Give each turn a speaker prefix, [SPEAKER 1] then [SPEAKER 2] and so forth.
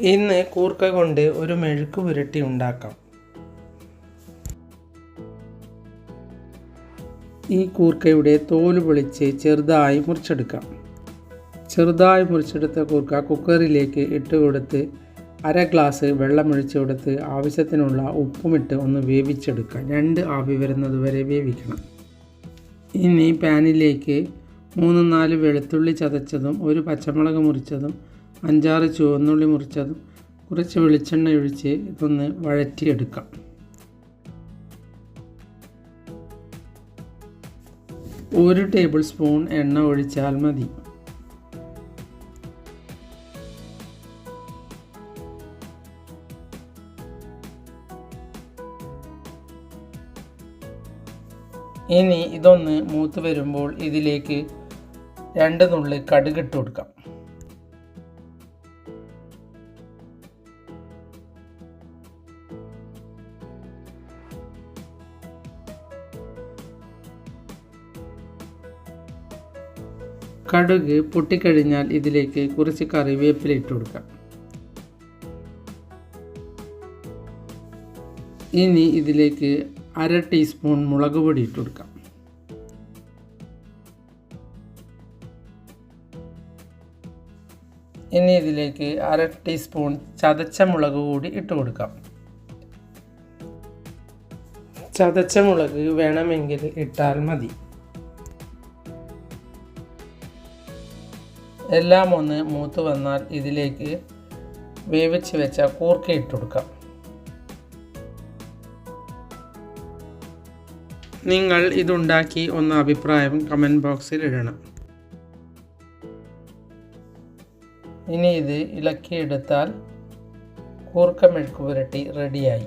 [SPEAKER 1] ഇന്ന് കൂർക്ക കൊണ്ട് ഒരു മെഴുക്ക് പുരട്ടി ഉണ്ടാക്കാം. ഈ കൂർക്കയുടെ തോൽ പൊളിച്ച് ചെറുതായി മുറിച്ചെടുക്കാം. ചെറുതായി മുറിച്ചെടുത്ത കൂർക്ക കുക്കറിലേക്ക് ഇട്ട് കൊടുത്ത് അര ഗ്ലാസ് വെള്ളമൊഴിച്ച് കൊടുത്ത് ആവശ്യത്തിനുള്ള ഉപ്പുമിട്ട് ഒന്ന് വേവിച്ചെടുക്കാം രണ്ട് ആവി വരുന്നത് വരെ വേവിക്കണം. ഇനി പാനിലേക്ക് മൂന്ന് നാല് വെളുത്തുള്ളി ചതച്ചതും ഒരു പച്ചമുളക് മുറിച്ചതും അഞ്ചാറ് ചുവന്നുള്ളി മുറിച്ചതും കുറച്ച് വെളിച്ചെണ്ണ ഒഴിച്ച് ഇതൊന്ന് വഴറ്റിയെടുക്കാം. ഒരു ടേബിൾ സ്പൂൺ എണ്ണ ഒഴിച്ചാൽ മതി. ഇനി ഇതൊന്ന് മൂത്ത് വരുമ്പോൾ ഇതിലേക്ക് രണ്ട് നുള്ളി കടുകിട്ട് കൊടുക്കാം. കടുക് പൊട്ടിക്കഴിഞ്ഞാൽ ഇതിലേക്ക് കുറച്ച് കറിവേപ്പില ഇട്ട് കൊടുക്കാം. ഇനി ഇതിലേക്ക് അര ടീസ്പൂൺ മുളക് പൊടി ഇട്ട് കൊടുക്കാം. ഇനി ഇതിലേക്ക് അര ടീസ്പൂൺ ചതച്ച മുളക് കൂടി ഇട്ട് കൊടുക്കാം. ചതച്ച മുളക് വേണമെങ്കിൽ ഇട്ടാൽ മതി. എല്ലാം ഒന്ന് മൂത്ത് വന്നാൽ ഇതിലേക്ക് വേവിച്ച് വെച്ച കൂർക്ക ഇട്ട് കൊടുക്കാം. നിങ്ങൾ ഇതുണ്ടാക്കി ഒന്ന് അഭിപ്രായം കമന്റ് ബോക്സിൽ ഇടണം. ഇനി ഇത് ഇളക്കിയെടുത്താൽ കൂർക്ക മെഴുക്ക് പുരട്ടി റെഡിയായി